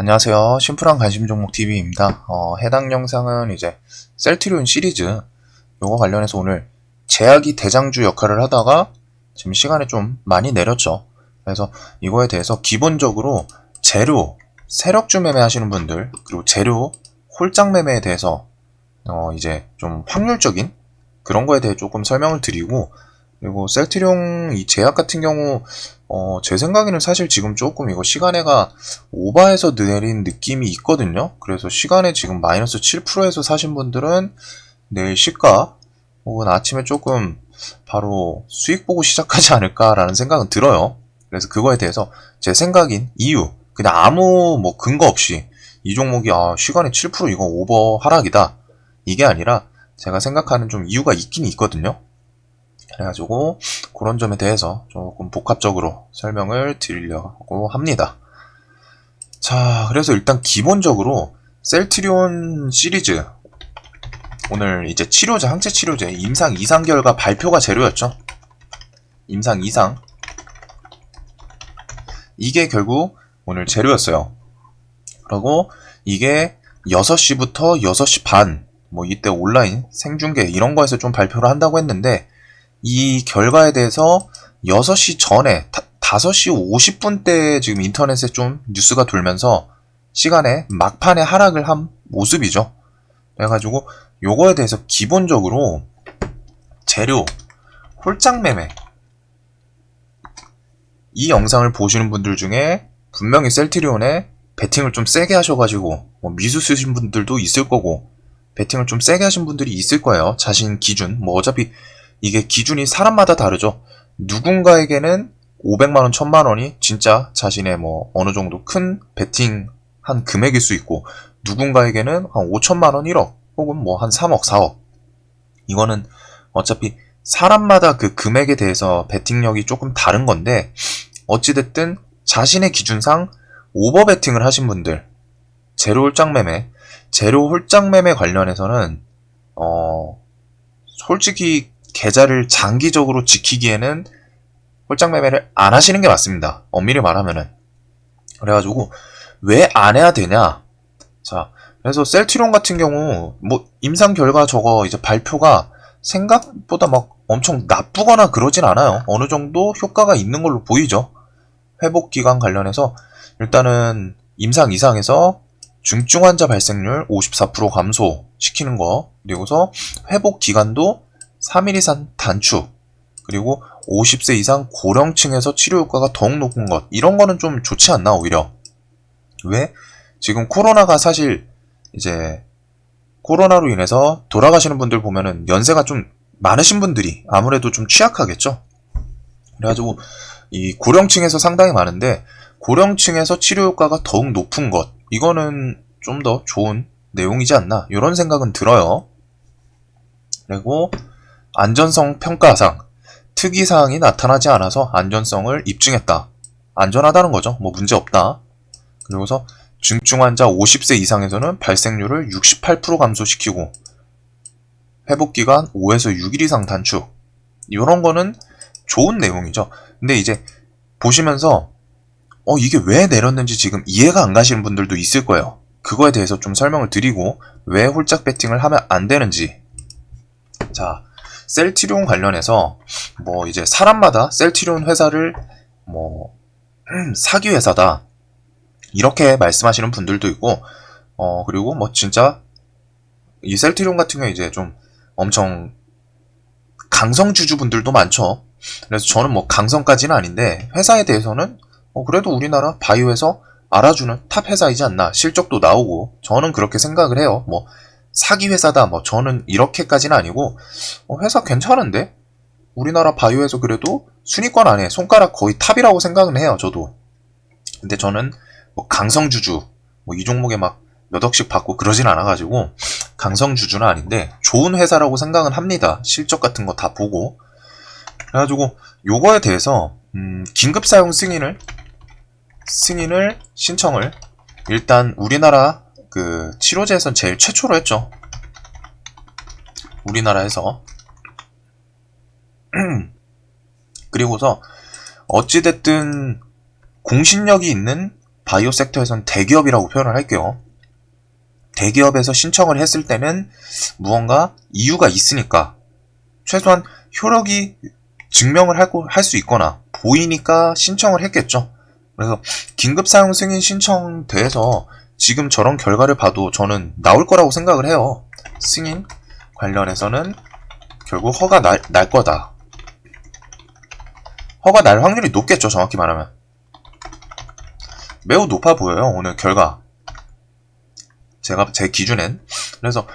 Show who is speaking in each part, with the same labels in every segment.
Speaker 1: 안녕하세요. 심플한 관심 종목 TV입니다. 어, 해당 영상은 이제 셀트리온 시리즈 요거 관련해서 오늘 제약이 대장주 역할을 하다가 지금 시간이 좀 많이 내렸죠. 그래서 이거에 대해서 기본적으로 재료, 세력주 매매 하시는 분들, 그리고 재료, 홀짝 매매에 대해서 어, 이제 좀 확률적인 그런 거에 대해 조금 설명을 드리고 그리고 셀트리온 이 제약 같은 경우 어, 제 생각에는 사실 지금 조금 이거 시간에가 오바해서 내린 느낌이 있거든요. 그래서 시간에 지금 마이너스 7%에서 사신 분들은 내일 시가 혹은 아침에 조금 바로 수익 보고 시작하지 않을까라는 생각은 들어요. 그래서 그거에 대해서 제 생각인 이유, 그냥 아무 뭐 근거 없이 이 종목이 아, 시간에 7% 이거 오버 하락이다. 이게 아니라 제가 생각하는 좀 이유가 있긴 있거든요. 그래가지고 그런 점에 대해서 조금 복합적으로 설명을 드리려고 합니다. 자, 그래서 일단 기본적으로 셀트리온 시리즈 오늘 이제 치료제, 항체 치료제 임상 이상 결과 발표가 재료였죠. 임상 이상 이게 결국 오늘 재료였어요. 그리고 이게 6시부터 6시 반, 뭐 이때 온라인 생중계 이런 거에서 좀 발표를 한다고 했는데 이 결과에 대해서 6시 전에 5시 50분 때 지금 인터넷에 좀 뉴스가 돌면서 시간에 막판에 하락을 한 모습이죠. 그래가지고 요거에 대해서 기본적으로 재료, 홀짝 매매 이 영상을 보시는 분들 중에 분명히 셀트리온에 베팅을 좀 세게 하셔가지고 뭐 미수 쓰신 분들도 있을 거고 베팅을 좀 세게 하신 분들이 있을 거예요. 자신 기준 뭐 어차피 이게 기준이 사람마다 다르죠. 누군가에게는 500만원, 1000만원이 진짜 자신의 뭐 어느 정도 큰 베팅 한 금액일 수 있고, 누군가에게는 한 5천만원, 1억, 혹은 뭐 한 3억, 4억. 이거는 어차피 사람마다 그 금액에 대해서 베팅력이 조금 다른 건데, 어찌됐든 자신의 기준상 오버 베팅을 하신 분들, 제로 홀짝 매매, 제로 홀짝 매매 관련해서는, 어, 솔직히 계좌를 장기적으로 지키기에는 홀짝 매매를 안 하시는 게 맞습니다. 엄밀히 말하면은. 그래가지고, 왜 안 해야 되냐? 자, 그래서 셀트리온 같은 경우, 뭐, 임상 결과 저거 이제 발표가 생각보다 막 엄청 나쁘거나 그러진 않아요. 어느 정도 효과가 있는 걸로 보이죠. 회복 기간 관련해서, 일단은 임상 이상에서 중증 환자 발생률 54% 감소시키는 거, 그리고서 회복 기간도 3일 이상 단축, 그리고 50세 이상 고령층에서 치료 효과가 더욱 높은 것, 이런 거는 좀 좋지 않나, 오히려. 왜? 지금 코로나가 사실, 이제, 코로나로 인해서 돌아가시는 분들 보면은 연세가 좀 많으신 분들이 아무래도 좀 취약하겠죠? 그래가지고, 이 고령층에서 상당히 많은데, 고령층에서 치료 효과가 더욱 높은 것, 이거는 좀 더 좋은 내용이지 않나, 이런 생각은 들어요. 그리고, 안전성 평가상 특이사항이 나타나지 않아서 안전성을 입증했다. 안전하다는 거죠. 뭐 문제 없다. 그리고서 중증 환자 50세 이상에서는 발생률을 68% 감소시키고 회복 기간 5에서 6일 이상 단축. 이런 거는 좋은 내용이죠. 근데 이제 보시면서 어 이게 왜 내렸는지 지금 이해가 안 가시는 분들도 있을 거예요. 그거에 대해서 좀 설명을 드리고 왜 홀짝 배팅을 하면 안 되는지. 자, 셀트리온 관련해서 뭐 이제 사람마다 셀트리온 회사를 뭐 사기 회사다 이렇게 말씀하시는 분들도 있고 어 그리고 뭐 진짜 이 셀트리온 같은 경우 이제 좀 엄청 강성 주주분들도 많죠. 그래서 저는 뭐 강성까지는 아닌데 회사에 대해서는 어 그래도 우리나라 바이오에서 알아주는 탑 회사이지 않나 실적도 나오고 저는 그렇게 생각을 해요. 뭐 사기 회사다. 뭐 저는 이렇게까지는 아니고 어, 회사 괜찮은데? 우리나라 바이오에서 그래도 순위권 안에 손가락 거의 탑이라고 생각은 해요 저도. 근데 저는 뭐 강성주주 뭐 이 종목에 막 몇 억씩 받고 그러진 않아가지고 강성주주는 아닌데 좋은 회사라고 생각은 합니다. 실적 같은 거 다 보고. 그래가지고 요거에 대해서 음, 긴급 사용 승인을 승인을 신청을 일단 우리나라 그 치료제에선 제일 최초로 했죠. 우리나라에서. 그리고서 어찌됐든 공신력이 있는 바이오 섹터에선 대기업이라고 표현을 할게요. 대기업에서 신청을 했을 때는 무언가 이유가 있으니까 최소한 효력이 증명을 할 수 있거나 보이니까 신청을 했겠죠. 그래서 긴급 사용 승인 신청돼서 지금 저런 결과를 봐도 저는 나올 거라고 생각을 해요. 승인 관련해서는 결국 허가 날, 날 거다. 허가 날 확률이 높겠죠, 정확히 말하면. 매우 높아 보여요, 오늘 결과. 제가, 제 기준엔. 그래서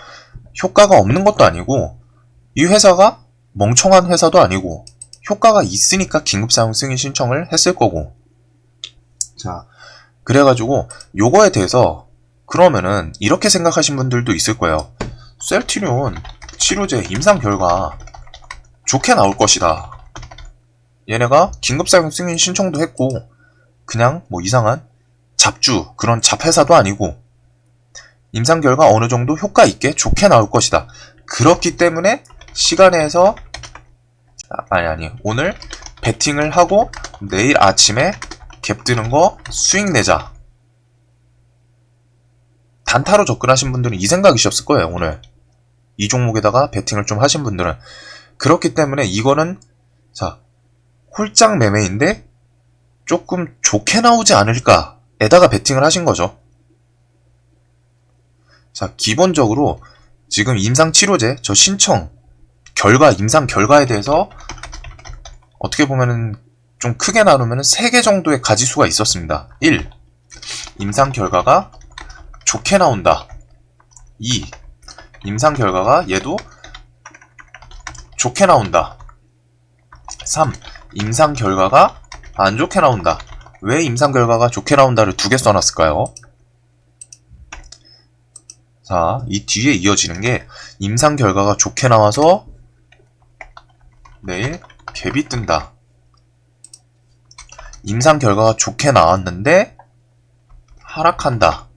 Speaker 1: 효과가 없는 것도 아니고, 이 회사가 멍청한 회사도 아니고, 효과가 있으니까 긴급사용 승인 신청을 했을 거고. 자, 그래가지고, 요거에 대해서, 그러면은, 이렇게 생각하신 분들도 있을 거예요. 셀티리온 치료제 임상 결과 좋게 나올 것이다. 얘네가 긴급 사용 승인 신청도 했고, 그냥 뭐 이상한 잡주, 그런 잡회사도 아니고, 임상 결과 어느 정도 효과 있게 좋게 나올 것이다. 그렇기 때문에 시간에서, 아, 아니, 아니, 오늘 베팅을 하고 내일 아침에 갭 뜨는 거 수익 내자. 단타로 접근하신 분들은 이 생각이셨을 거예요, 오늘. 이 종목에다가 베팅을 좀 하신 분들은. 그렇기 때문에 이거는, 자, 홀짝 매매인데 조금 좋게 나오지 않을까에다가 베팅을 하신 거죠. 자, 기본적으로 지금 임상치료제, 저 신청, 결과, 임상 결과에 대해서 어떻게 보면은 좀 크게 나누면 3개 정도의 가지수가 있었습니다. 1. 임상 결과가 좋게 나온다. 2. 임상 결과가 얘도 좋게 나온다. 3. 임상 결과가 안 좋게 나온다. 왜 임상 결과가 좋게 나온다를 두 개 써놨을까요? 자, 이 뒤에 이어지는 게 임상 결과가 좋게 나와서 내일 갭이 뜬다. 임상 결과가 좋게 나왔는데 하락한다.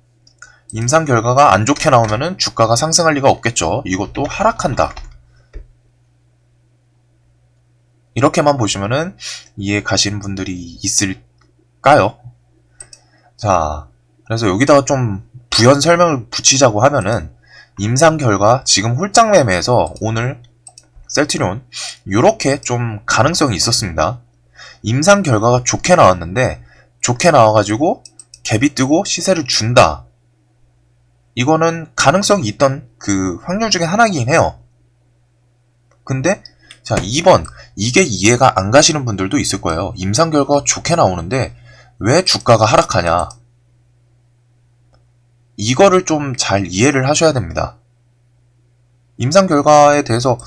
Speaker 1: 임상 결과가 안 좋게 나오면은 주가가 상승할 리가 없겠죠. 이것도 하락한다. 이렇게만 보시면은 이해 가시는 분들이 있을까요? 자, 그래서 여기다가 좀 부연 설명을 붙이자고 하면은 임상 결과 지금 홀짝 매매에서 오늘 셀트리온 이렇게 좀 가능성이 있었습니다. 임상 결과가 좋게 나왔는데 좋게 나와가지고 갭이 뜨고 시세를 준다. 이거는 가능성이 있던 그 확률 중에 하나이긴 해요. 근데 자 2번 이게 이해가 안 가시는 분들도 있을 거예요. 임상 결과가 좋게 나오는데 왜 주가가 하락하냐? 이거를 좀 잘 이해를 하셔야 됩니다. 임상 결과에 대해서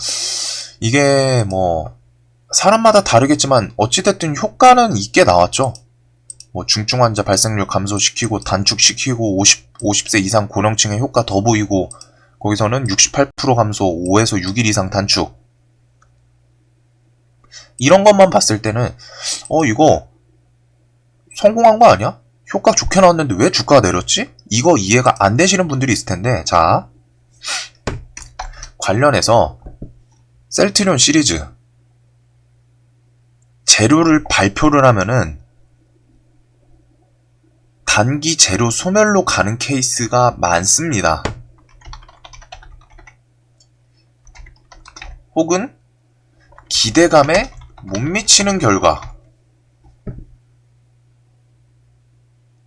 Speaker 1: 이게 뭐 사람마다 다르겠지만 어찌됐든 효과는 있게 나왔죠. 뭐 중증 환자 발생률 감소시키고 단축시키고 50, 50세 이상 고령층의 효과 더 보이고 거기서는 68% 감소 5에서 6일 이상 단축 이런 것만 봤을 때는 어 이거 성공한 거 아니야? 효과 좋게 나왔는데 왜 주가가 내렸지? 이거 이해가 안 되시는 분들이 있을 텐데 자 관련해서 셀트리온 시리즈 재료를 발표를 하면은 단기 재료 소멸로 가는 케이스가 많습니다. 혹은 기대감에 못 미치는 결과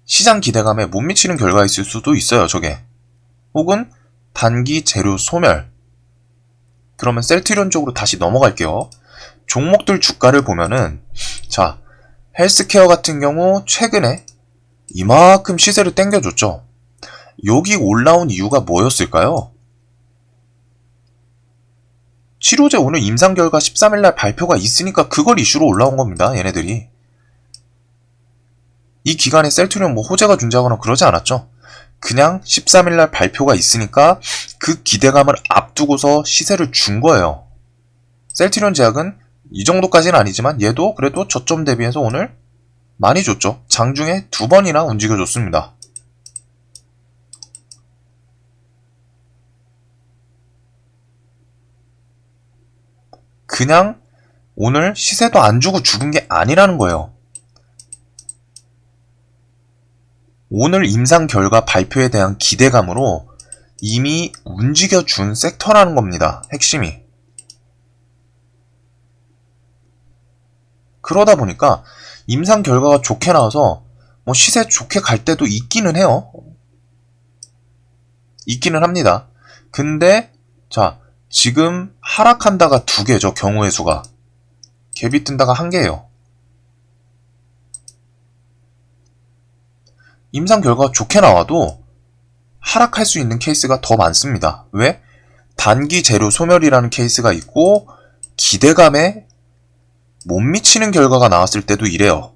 Speaker 1: 시장 기대감에 못 미치는 결과가 있을 수도 있어요, 저게. 혹은 단기 재료 소멸. 그러면 셀트리온 쪽으로 다시 넘어갈게요. 종목들 주가를 보면은 자, 헬스케어 같은 경우 최근에 이만큼 시세를 땡겨줬죠. 여기 올라온 이유가 뭐였을까요? 치료제 오늘 임상 결과 13일날 발표가 있으니까 그걸 이슈로 올라온 겁니다. 얘네들이. 이 기간에 셀트리온 뭐 호재가 존재하거나 그러지 않았죠. 그냥 13일날 발표가 있으니까 그 기대감을 앞두고서 시세를 준 거예요. 셀트리온 제약은 이 정도까지는 아니지만 얘도 그래도 저점 대비해서 오늘 많이 줬죠. 장중에 두 번이나 움직여줬습니다. 그냥 오늘 시세도 안 주고 죽은 게 아니라는 거예요. 오늘 임상 결과 발표에 대한 기대감으로 이미 움직여준 섹터라는 겁니다. 핵심이. 그러다 보니까 임상 결과가 좋게 나와서 뭐 시세 좋게 갈 때도 있기는 해요. 있기는 합니다. 근데 자 지금 하락한다가 두 개죠 경우의 수가 갭이 뜬다가 한 개예요. 임상 결과가 좋게 나와도 하락할 수 있는 케이스가 더 많습니다. 왜? 단기 재료 소멸이라는 케이스가 있고 기대감에 못 미치는 결과가 나왔을 때도 이래요.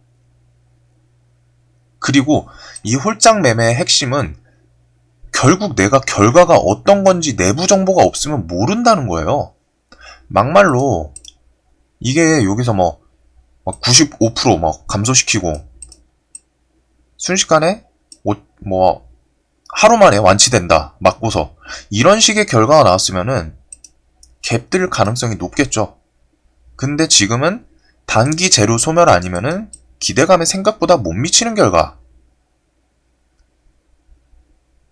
Speaker 1: 그리고 이 홀짝 매매의 핵심은 결국 내가 결과가 어떤 건지 내부 정보가 없으면 모른다는 거예요. 막말로 이게 여기서 뭐 95%막 감소시키고 순식간에 뭐 하루 만에 완치된다 맞고서 이런 식의 결과가 나왔으면은 갭들 가능성이 높겠죠. 근데 지금은 단기 재료 소멸 아니면은 기대감에 생각보다 못 미치는 결과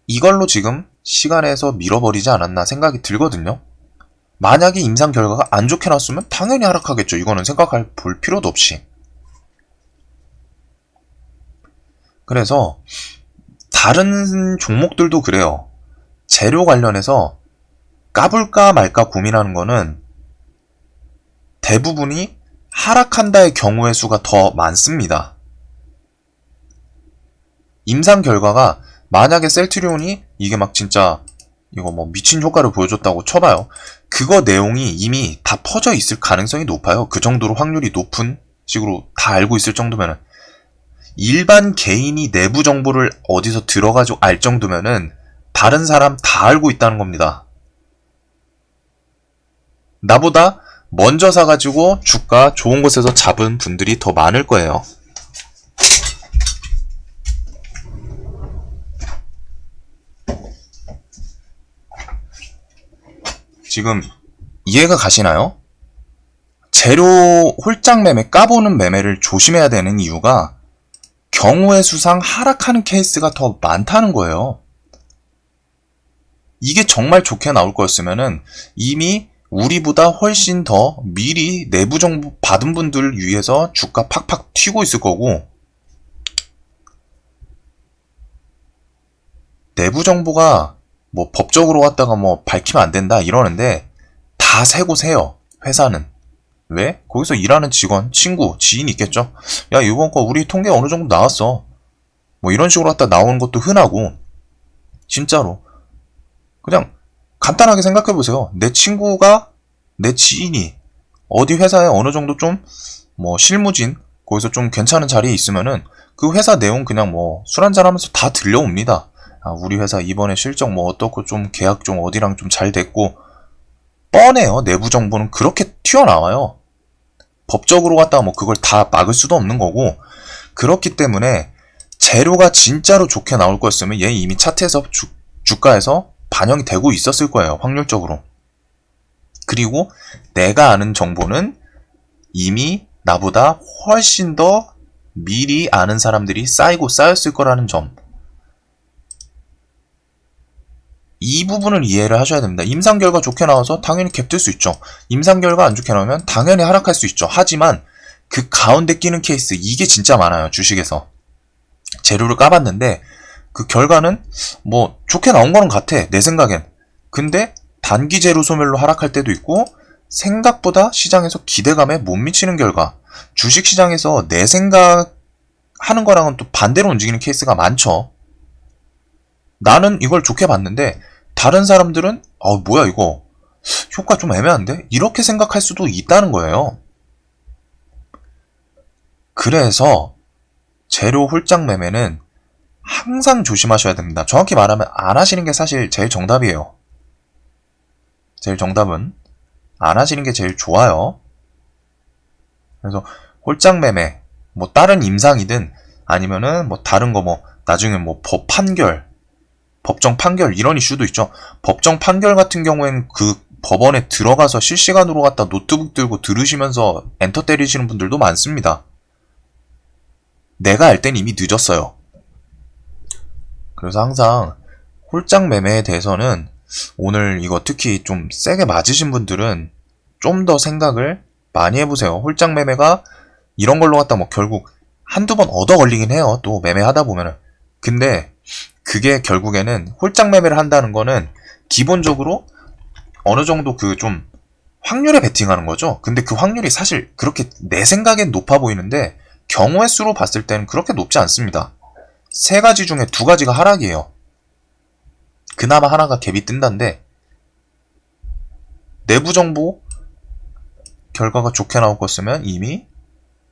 Speaker 1: 이걸로 지금 시간에서 밀어버리지 않았나 생각이 들거든요. 만약에 임상 결과가 안 좋게 나왔으면 당연히 하락하겠죠. 이거는 생각할 볼 필요도 없이. 그래서 다른 종목들도 그래요. 재료 관련해서 까불까 말까 고민하는 거는 대부분이 하락한다의 경우의 수가 더 많습니다. 임상 결과가 만약에 셀트리온이 이게 막 진짜 이거 뭐 미친 효과를 보여줬다고 쳐봐요. 그거 내용이 이미 다 퍼져 있을 가능성이 높아요. 그 정도로 확률이 높은 식으로 다 알고 있을 정도면은 일반 개인이 내부 정보를 어디서 들어가지고 알 정도면은 다른 사람 다 알고 있다는 겁니다. 나보다 먼저 사가지고 주가 좋은 곳에서 잡은 분들이 더 많을 거예요. 지금 이해가 가시나요? 재료 홀짝 매매, 까보는 매매를 조심해야 되는 이유가 경우의 수상 하락하는 케이스가 더 많다는 거예요. 이게 정말 좋게 나올 거였으면은 이미 우리보다 훨씬 더 미리 내부 정보 받은 분들을 위해서 주가 팍팍 튀고 있을 거고 내부 정보가 뭐 법적으로 왔다가 뭐 밝히면 안 된다 이러는데 다 세고 세요 회사는 왜? 거기서 일하는 직원, 친구, 지인이 있겠죠? 야, 이번 거 우리 통계 어느 정도 나왔어. 뭐 이런 식으로 갖다 나오는 것도 흔하고, 진짜로. 그냥 간단하게 생각해 보세요. 내 친구가, 내 지인이, 어디 회사에 어느 정도 좀, 뭐 실무진, 거기서 좀 괜찮은 자리에 있으면은, 그 회사 내용 그냥 뭐 술 한잔 하면서 다 들려옵니다. 아, 우리 회사 이번에 실적 뭐 어떻고 좀 계약 좀 어디랑 좀 잘 됐고, 뻔해요. 내부 정보는 그렇게 튀어나와요. 법적으로 갖다가 뭐 그걸 다 막을 수도 없는 거고 그렇기 때문에 재료가 진짜로 좋게 나올 거였으면 얘 이미 차트에서 주, 주가에서 반영이 되고 있었을 거예요. 확률적으로. 그리고 내가 아는 정보는 이미 나보다 훨씬 더 미리 아는 사람들이 쌓이고 쌓였을 거라는 점. 이 부분을 이해를 하셔야 됩니다. 임상 결과 좋게 나와서 당연히 갭들 수 있죠. 임상 결과 안 좋게 나오면 당연히 하락할 수 있죠. 하지만 그 가운데 끼는 케이스 이게 진짜 많아요. 주식에서 재료를 까봤는데 그 결과는 뭐 좋게 나온 거는 같아. 내 생각엔. 근데 단기 재료 소멸로 하락할 때도 있고 생각보다 시장에서 기대감에 못 미치는 결과 주식 시장에서 내 생각 하는 거랑은 또 반대로 움직이는 케이스가 많죠. 나는 이걸 좋게 봤는데 다른 사람들은 어 뭐야 이거 효과 좀 애매한데 이렇게 생각할 수도 있다는 거예요. 그래서 재료 홀짝 매매는 항상 조심하셔야 됩니다. 정확히 말하면 안 하시는 게 사실 제일 정답이에요. 제일 정답은 안 하시는 게 제일 좋아요. 그래서 홀짝 매매, 뭐 다른 임상이든 아니면은 뭐 다른 거 뭐 나중에 뭐 법 판결 법정 판결 이런 이슈도 있죠. 법정 판결 같은 경우에는 그 법원에 들어가서 실시간으로 갖다 노트북 들고 들으시면서 엔터 때리시는 분들도 많습니다. 내가 알 땐 이미 늦었어요. 그래서 항상 홀짝 매매에 대해서는 오늘 이거 특히 좀 세게 맞으신 분들은 좀 더 생각을 많이 해보세요. 홀짝 매매가 이런 걸로 갖다 뭐 결국 한두 번 얻어 걸리긴 해요. 또 매매하다 보면은. 근데 그게 결국에는 홀짝 매매를 한다는 거는 기본적으로 어느 정도 그 좀 확률에 베팅하는 거죠. 근데 그 확률이 사실 그렇게 내 생각엔 높아 보이는데 경우의 수로 봤을 때는 그렇게 높지 않습니다. 세 가지 중에 두 가지가 하락이에요. 그나마 하나가 갭이 뜬다는데 내부 정보 결과가 좋게 나올 거였으면 이미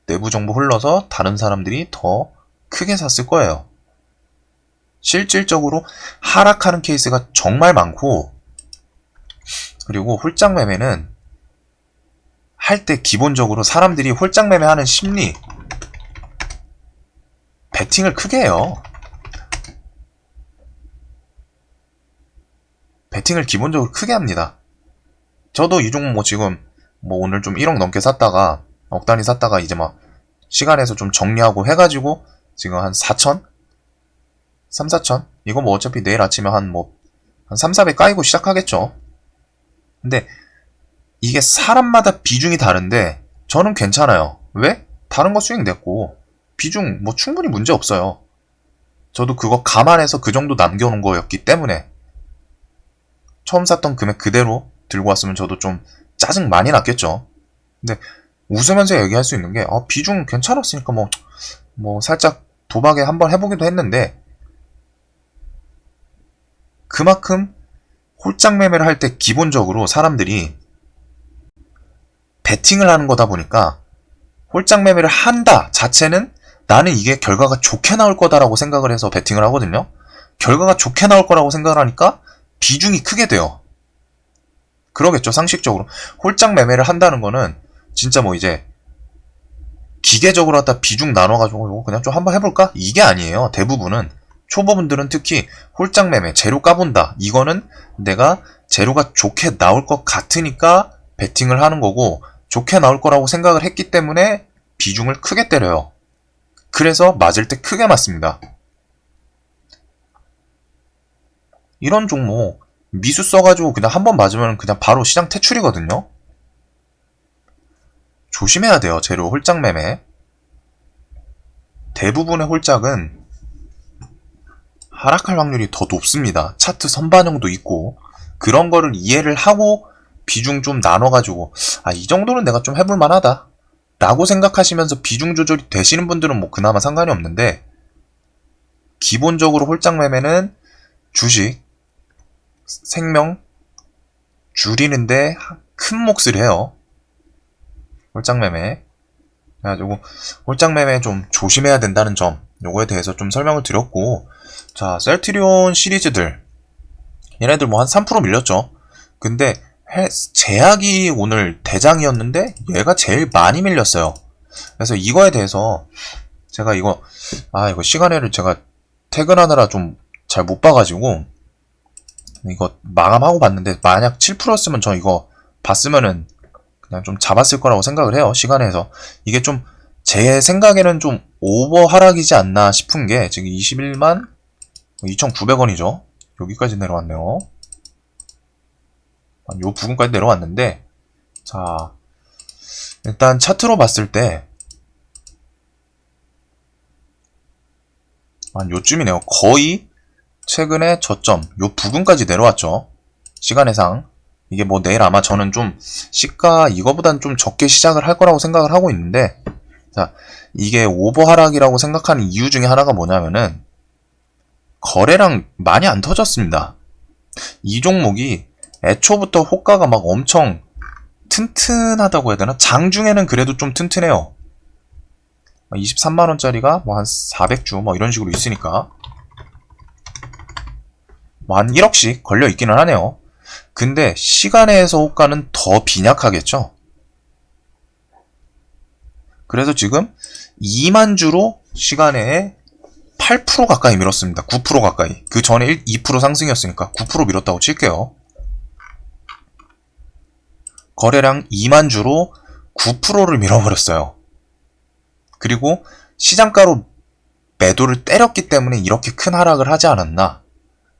Speaker 1: 내부 정보 흘러서 다른 사람들이 더 크게 샀을 거예요. 실질적으로 하락하는 케이스가 정말 많고 그리고 홀짝 매매는 할 때 기본적으로 사람들이 홀짝 매매하는 심리 베팅을 크게 해요. 베팅을 기본적으로 크게 합니다. 저도 이 종목 뭐 지금 뭐 오늘 좀 1억 넘게 샀다가 억 단위 샀다가 이제 막 시간에서 좀 정리하고 해가지고 지금 한 4천? 3, 4천? 이거 뭐 어차피 내일 아침에 한 뭐, 한 3, 400 까이고 시작하겠죠. 근데 이게 사람마다 비중이 다른데 저는 괜찮아요. 왜? 다른 거 수익 냈고 비중 뭐 충분히 문제 없어요. 저도 그거 감안해서 그 정도 남겨놓은 거였기 때문에 처음 샀던 금액 그대로 들고 왔으면 저도 좀 짜증 많이 났겠죠. 근데 웃으면서 얘기할 수 있는 게 아, 비중 괜찮았으니까 뭐, 뭐 살짝 도박에 한번 해보기도 했는데 그만큼 홀짝 매매를 할 때 기본적으로 사람들이 베팅을 하는 거다 보니까 홀짝 매매를 한다 자체는 나는 이게 결과가 좋게 나올 거다라고 생각을 해서 베팅을 하거든요. 결과가 좋게 나올 거라고 생각을 하니까 비중이 크게 돼요. 그러겠죠, 상식적으로. 홀짝 매매를 한다는 거는 진짜 뭐 이제 기계적으로 갖다 비중 나눠가지고 이거 그냥 좀 한번 해볼까? 이게 아니에요. 대부분은 초보분들은 특히 홀짝 매매, 재료 까본다. 이거는 내가 재료가 좋게 나올 것 같으니까 베팅을 하는 거고 좋게 나올 거라고 생각을 했기 때문에 비중을 크게 때려요. 그래서 맞을 때 크게 맞습니다. 이런 종목 미수 써가지고 그냥 한 번 맞으면 그냥 바로 시장 퇴출이거든요. 조심해야 돼요. 재료 홀짝 매매. 대부분의 홀짝은 하락할 확률이 더 높습니다. 차트 선반영도 있고 그런 거를 이해를 하고 비중 좀 나눠가지고 아 이 정도는 내가 좀 해볼 만하다 라고 생각하시면서 비중 조절이 되시는 분들은 뭐 그나마 상관이 없는데 기본적으로 홀짝 매매는 주식, 생명 줄이는데 큰 몫을 해요. 홀짝 매매. 그래가지고 홀짝 매매 좀 조심해야 된다는 점 요거에 대해서 좀 설명을 드렸고 자 셀트리온 시리즈들 얘네들 뭐 한 3% 밀렸죠. 근데 해- 제약이 오늘 대장이었는데 얘가 제일 많이 밀렸어요. 그래서 이거에 대해서 제가 이거 아 이거 시간에를 제가 퇴근하느라 좀 잘 못 봐가지고 이거 마감하고 봤는데 만약 7%였으면 저 이거 봤으면은 그냥 좀 잡았을 거라고 생각을 해요 시간에서. 이게 좀 제 생각에는 좀 오버 하락이지 않나 싶은 게 지금 21만 2,900원이죠. 여기까지 내려왔네요. 한 요 부분까지 내려왔는데 자 일단 차트로 봤을 때한 요쯤이네요. 거의 최근에 저점 요 부근까지 내려왔죠. 시간의상 이게 뭐 내일 아마 저는 좀 시가 이거보단 좀 적게 시작을 할 거라고 생각을 하고 있는데 자 이게 오버 하락이라고 생각하는 이유 중에 하나가 뭐냐면은 거래량 많이 안 터졌습니다. 이 종목이 애초부터 호가가 막 엄청 튼튼하다고 해야 되나? 장 중에는 그래도 좀 튼튼해요. 23만원짜리가 뭐 한 400주 뭐 이런 식으로 있으니까 뭐 한 1억씩 걸려 있기는 하네요. 근데 시간에서 호가는 더 빈약하겠죠? 그래서 지금 2만 주로 시간에 8% 가까이 밀었습니다. 9% 가까이. 그 전에 1, 2% 상승이었으니까 9% 밀었다고 칠게요. 거래량 2만 주로 9%를 밀어버렸어요. 그리고 시장가로 매도를 때렸기 때문에 이렇게 큰 하락을 하지 않았나.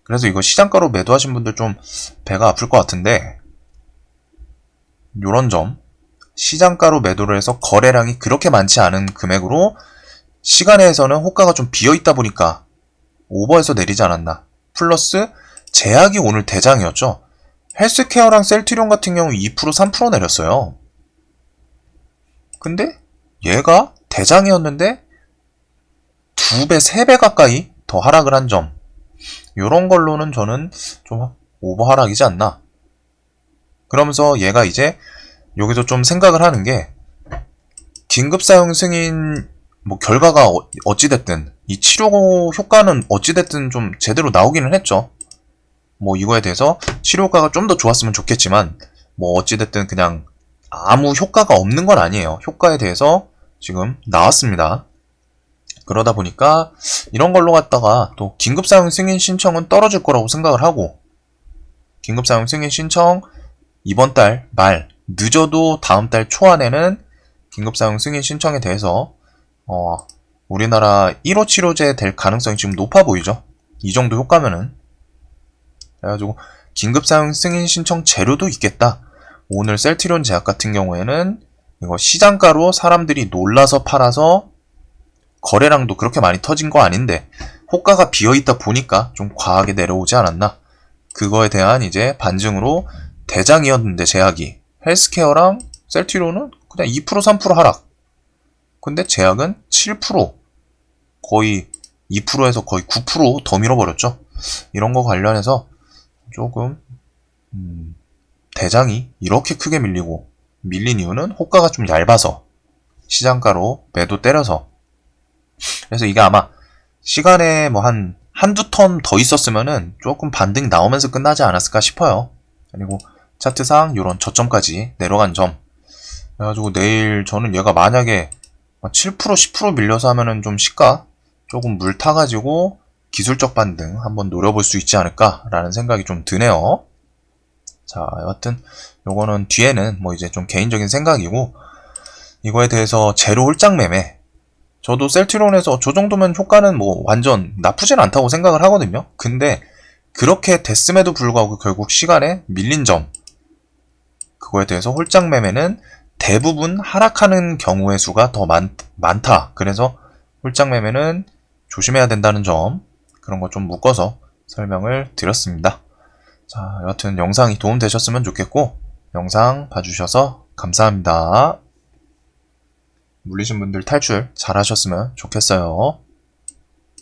Speaker 1: 그래서 이거 시장가로 매도하신 분들 좀 배가 아플 것 같은데, 요런 점. 시장가로 매도를 해서 거래량이 그렇게 많지 않은 금액으로 시간에서는 호가가 좀 비어 있다 보니까 오버해서 내리지 않았나. 플러스 제약이 오늘 대장이었죠. 헬스케어랑 셀트리온 같은 경우 2% 3% 내렸어요. 근데 얘가 대장이었는데 두 배, 세배 가까이 더 하락을 한 점. 요런 걸로는 저는 좀 오버 하락이지 않나. 그러면서 얘가 이제 여기서 좀 생각을 하는 게 긴급 사용 승인 뭐 결과가 어- 어찌됐든 이 치료 효과는 어찌됐든 좀 제대로 나오기는 했죠. 뭐 이거에 대해서 치료 효과가 좀 더 좋았으면 좋겠지만 뭐 어찌됐든 그냥 아무 효과가 없는 건 아니에요. 효과에 대해서 지금 나왔습니다. 그러다 보니까 이런 걸로 갖다가 또 긴급 사용 승인 신청은 떨어질 거라고 생각을 하고 긴급 사용 승인 신청 이번 달 말 늦어도 다음 달 초 안에는 긴급 사용 승인 신청에 대해서 어, 우리나라 1호 치료제 될 가능성이 지금 높아 보이죠. 이 정도 효과면은 그래가지고 긴급 사용 승인 신청 재료도 있겠다. 오늘 셀트리온 제약 같은 경우에는 이거 시장가로 사람들이 놀라서 팔아서 거래량도 그렇게 많이 터진 거 아닌데 호가가 비어 있다 보니까 좀 과하게 내려오지 않았나. 그거에 대한 이제 반증으로 대장이었는데 제약이 헬스케어랑 셀트리온은 그냥 2% 3% 하락. 근데 제약은 7% 거의 2%에서 거의 9%더 밀어버렸죠. 이런 거 관련해서 조금 음, 대장이 이렇게 크게 밀리고 밀린 이유는 호가가 좀 얇아서 시장가로 매도 때려서 그래서 이게 아마 시간에 뭐 한 한두 턴 더 있었으면은 조금 반등 나오면서 끝나지 않았을까 싶어요. 그리고 차트상 이런 저점까지 내려간 점. 그래가지고 내일 저는 얘가 만약에 7% 10% 밀려서 하면은 좀 시가 조금 물 타가지고 기술적 반등 한번 노려볼 수 있지 않을까라는 생각이 좀 드네요. 자, 여하튼 요거는 뒤에는 뭐 이제 좀 개인적인 생각이고 이거에 대해서 제로 홀짝 매매 저도 셀트론에서 저 정도면 효과는 뭐 완전 나쁘진 않다고 생각을 하거든요. 근데 그렇게 됐음에도 불구하고 결국 시간에 밀린 점 그거에 대해서 홀짝 매매는 대부분 하락하는 경우의 수가 더 많, 많다. 그래서 홀짝 매매는 조심해야 된다는 점 그런 거 좀 묶어서 설명을 드렸습니다. 자, 여하튼 영상이 도움되셨으면 좋겠고 영상 봐주셔서 감사합니다. 물리신 분들 탈출 잘 하셨으면 좋겠어요.